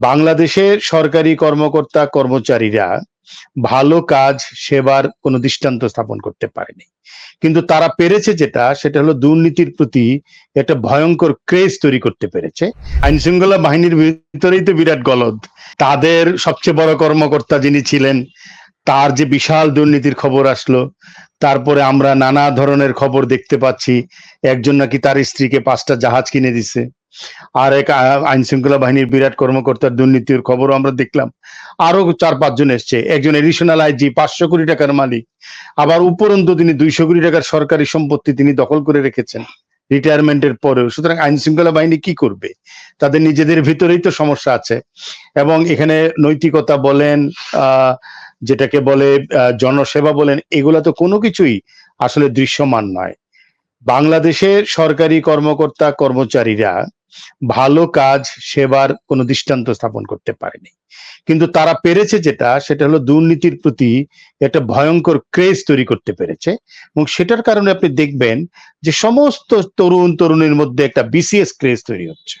বাংলাদেশের সরকারি কর্মকর্তা কর্মচারীরা ভালো কাজ, সেবার কোনো দৃষ্টান্ত স্থাপন করতে পারেনি। কিন্তু তারা পেরেছে যেটা, সেটা হলো দুর্নীতির প্রতি একটা ভয়ঙ্কর ক্রেজ তৈরি করতে পেরেছে। আইন শৃঙ্খলা বাহিনীর ভিতরেই তো বিরাট গলদ। তাদের সবচেয়ে বড় কর্মকর্তা যিনি ছিলেন, তার যে বিশাল দুর্নীতির খবর আসলো, তারপরে আমরা নানা ধরনের খবর দেখতে পাচ্ছি। একজন নাকি তার স্ত্রীকে পাঁচটা জাহাজ কিনে দিছে। আর এক আইন শৃঙ্খলা বাহিনীর বিরাট কর্মকর্তার দুর্নীতির খবরও আমরা দেখলাম। আরও চার পাঁচজন এসছে। একজন এডিশনাল আইজি পাঁচশো কোটি টাকার মালিক। আবার উপরন্তু তিনি দুইশো কোটি টাকার সরকারি সম্পত্তি তিনি দখল করে রেখেছেন রিটায়ারমেন্টের পরেও। সুতরাং আইন শৃঙ্খলা বাহিনী কি করবে? তাদের নিজেদের ভিতরেই তো সমস্যা আছে। এবং এখানে নৈতিকতা বলেন যেটাকে বলে জনসেবা বলেন, এগুলা তো কোনো কিছুই আসলে দৃশ্যমান নয়। বাংলাদেশের সরকারি কর্মকর্তা কর্মচারীরা ভালো কাজ, সেবার কোনো দৃষ্টান্ত স্থাপন করতে পারেনি। কিন্তু তারা পেরেছে যেটা, সেটা হলো দুর্নীতির প্রতি একটা ভয়ঙ্কর ক্রেজ তৈরি করতে পেরেছে এবং সেটার কারণে আপনি দেখবেন যে সমস্ত তরুণ তরুণীর মধ্যে একটা বিসিএস ক্রেজ তৈরি হচ্ছে।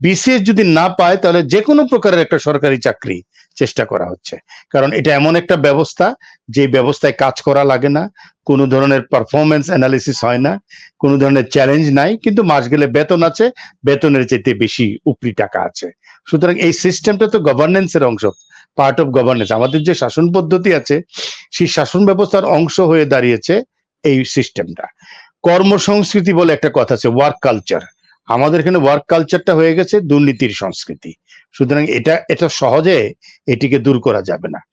বিসিএস যদি না পায়, তাহলে যে কোনো প্রকারের একটা সরকারি চাকরি চেষ্টা করা হচ্ছে। কারণ এটা এমন একটা ব্যবস্থা, যে ব্যবস্থায় কাজ করা লাগে না, কোনো ধরনের পারফরমেন্স অ্যানালিসিস হয় না, কোনো ধরনের চ্যালেঞ্জ নাই, কিন্তু মাস গেলে বেতন আছে বেতনের চাইতে বেশি উপরি টাকা আছে। সুতরাং এই সিস্টেমটা তো গভর্নেন্সের অংশ পার্ট অফ গভর্নেন্স আমাদের যে শাসন পদ্ধতি আছে, সেই শাসন ব্যবস্থার অংশ হয়ে দাঁড়িয়েছে এই সিস্টেমটা কর্মসংস্কৃতি বলে একটা কথা আছে ওয়ার্ক কালচার আমাদের এখানে ওয়ার্ক কালচারটা হয়ে গেছে দুর্নীতির সংস্কৃতি। সুতরাং এটা এটা সহজে এটিকে দূর করা যাবে না।